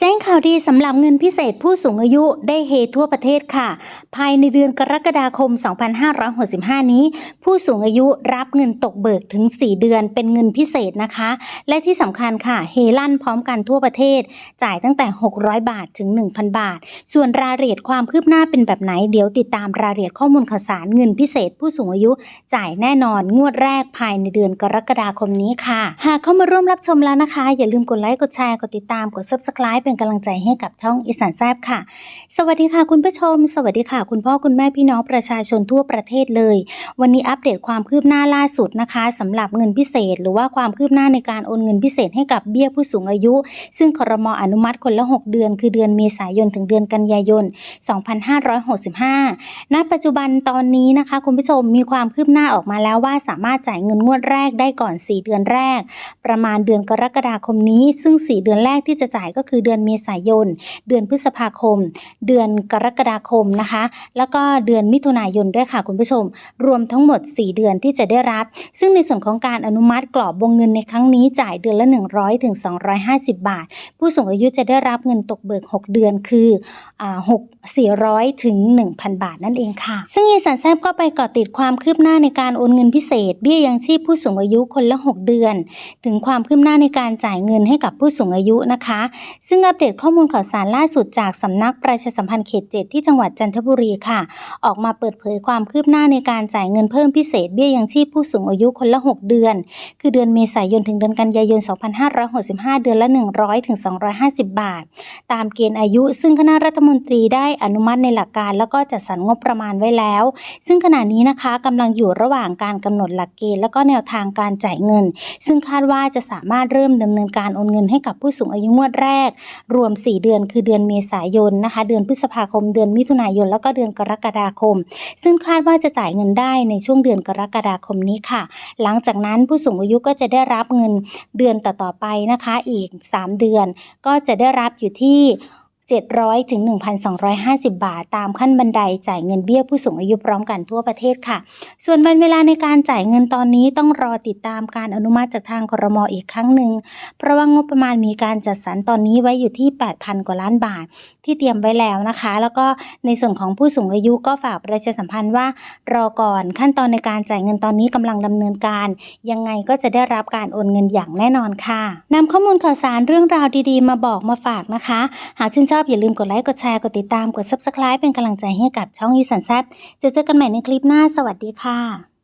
แจ้งข่าวดีสำหรับเงินพิเศษผู้สูงอายุได้เฮทั่วประเทศค่ะ ภายในเดือนกรกฎาคม 2565 นี้ ผู้สูงอายุรับเงินตกเบิกถึง 4 เดือนเป็นเงินพิเศษนะคะ และที่สำคัญค่ะเฮลั่นพร้อมกันทั่วประเทศ จ่ายตั้งแต่ 600 บาทถึง 1,000 บาท ส่วนรายละเอียดความคืบหน้าเป็นแบบไหน เดี๋ยวติดตามรายละเอียดข้อมูลข่าวสารเงินพิเศษผู้สูงอายุ จ่ายแน่นอนงวดแรกภายในเดือนกรกฎาคมนี้ค่ะ หากเข้ามาร่วมรับชมแล้วนะคะ อย่าลืมกดไลค์กดแชร์กดติดตามกด subscribe เป็นกำลังใจให้กับช่องอีสานแซบค่ะ สวัสดีค่ะคุณผู้ชม สวัสดีค่ะ คุณพ่อคุณแม่พี่น้องประชาชนทั่วประเทศเลย วันนี้อัปเดตความคืบหน้าล่าสุดนะคะสำหรับเงินพิเศษ หรือว่าความคืบหน้าในการโอนเงินพิเศษให้กับเบี้ยผู้สูงอายุ ซึ่งครมอนุมัติคนละ 6 เดือน คือเดือนเมษายนถึงเดือนกันยายน 2565 ณ ปัจจุบันตอนนี้นะคะ คุณผู้ชมมีความคืบหน้าออกมาแล้วว่าสามารถจ่ายเงินงวดแรกได้ก่อน 4 เดือนแรก ประมาณเดือนกรกฎาคมนี้ ซึ่ง 4 เดือนแรกที่จะจ่ายก็คือเดือนเมษายน เดือนพฤษภาคม เดือนกรกฎาคมนะคะ แล้วก็เดือนมิถุนายนด้วยค่ะคุณผู้ชม รวมทั้งหมด 4 เดือนที่จะได้รับ ซึ่งในส่วนของการอนุมัติกรอบวงเงินในครั้งนี้จ่ายเดือนละ 100ถึง250 บาท ผู้สูงอายุจะได้รับเงินตกเบิก 6 เดือนคืออ่า6 400ถึง 1,000 บาทนั่นเองค่ะ ซึ่งอีสานแซบก็ไปเกาะติดความคืบหน้าในการโอนเงินพิเศษ เบี้ยยังชีพผู้สูงอายุคนละ 6 เดือน ถึงความคืบหน้าในการจ่ายเงินให้กับผู้สูงอายุนะคะ ซึ่งอัปเดตข้อมูลข่าวสารล่าสุดจากสำนักประชาสัมพันธ์เขต7ที่จังหวัดจันทบุรีค่ะ ออกมาเปิดเผยความคืบหน้าในการจ่ายเงินเพิ่มพิเศษเบี้ยยังชีพผู้สูงอายุคนละ 6 เดือน คือเดือนเมษายนถึงเดือนกันยายน 2565 เดือนละ 100ถึง250 บาท ตามเกณฑ์อายุซึ่งคณะรัฐมนตรีได้อนุมัติในหลักการ แล้วก็จัดสรรงบประมาณไว้แล้ว ซึ่งขณะนี้นะคะกำลังอยู่ระหว่างการกำหนดหลักเกณฑ์และก็แนวทางการจ่ายเงิน ซึ่งคาดว่าจะสามารถเริ่มดำเนินการโอนเงินให้กับผู้สูงอายุงวดแรกรวม 4 เดือนคือเดือนเมษายนนะคะ เดือนพฤษภาคม เดือนมิถุนายน แล้วก็เดือนกรกฎาคม ซึ่งคาดว่าจะจ่ายเงินได้ในช่วงเดือนกรกฎาคมนี้ค่ะ หลังจากนั้นผู้สูงอายุก็จะได้รับเงินเดือนต่อๆไปนะคะอีก 3 เดือน ก็จะได้รับอยู่ที่ 700ถึง1,250 บาท ตามขั้นบันไดจ่ายเงินเบี้ยผู้สูงอายุพร้อมกันทั่วประเทศค่ะ ส่วนวันเวลาในการจ่ายเงินตอนนี้ต้องรอติดตามการอนุมัติจากทางครมอีกครั้งหนึ่ง เพราะว่างบประมาณมีการจัดสรรตอนนี้ไว้อยู่ที่ 8,000 กว่าล้านบาท ที่เตรียมไว้แล้วนะคะ แล้วก็ในส่วนของผู้สูงอายุก็ฝากประชาสัมพันธ์ว่ารอก่อนขั้นตอนในการจ่ายเงินตอนนี้กำลังดำเนินการ ยังไงก็จะได้รับการโอนเงินอย่างแน่นอนค่ะนำข้อมูลข่าวสารเรื่องราวดีๆ มาบอกมาฝากนะคะ หากชื่นชอบอย่าลืมกดไลค์กดแชร์กดติดตามกด subscribe เป็นกำลังใจให้กับช่องอีสันแซบจะเจอกันใหม่ในคลิปหน้าสวัสดีค่ะ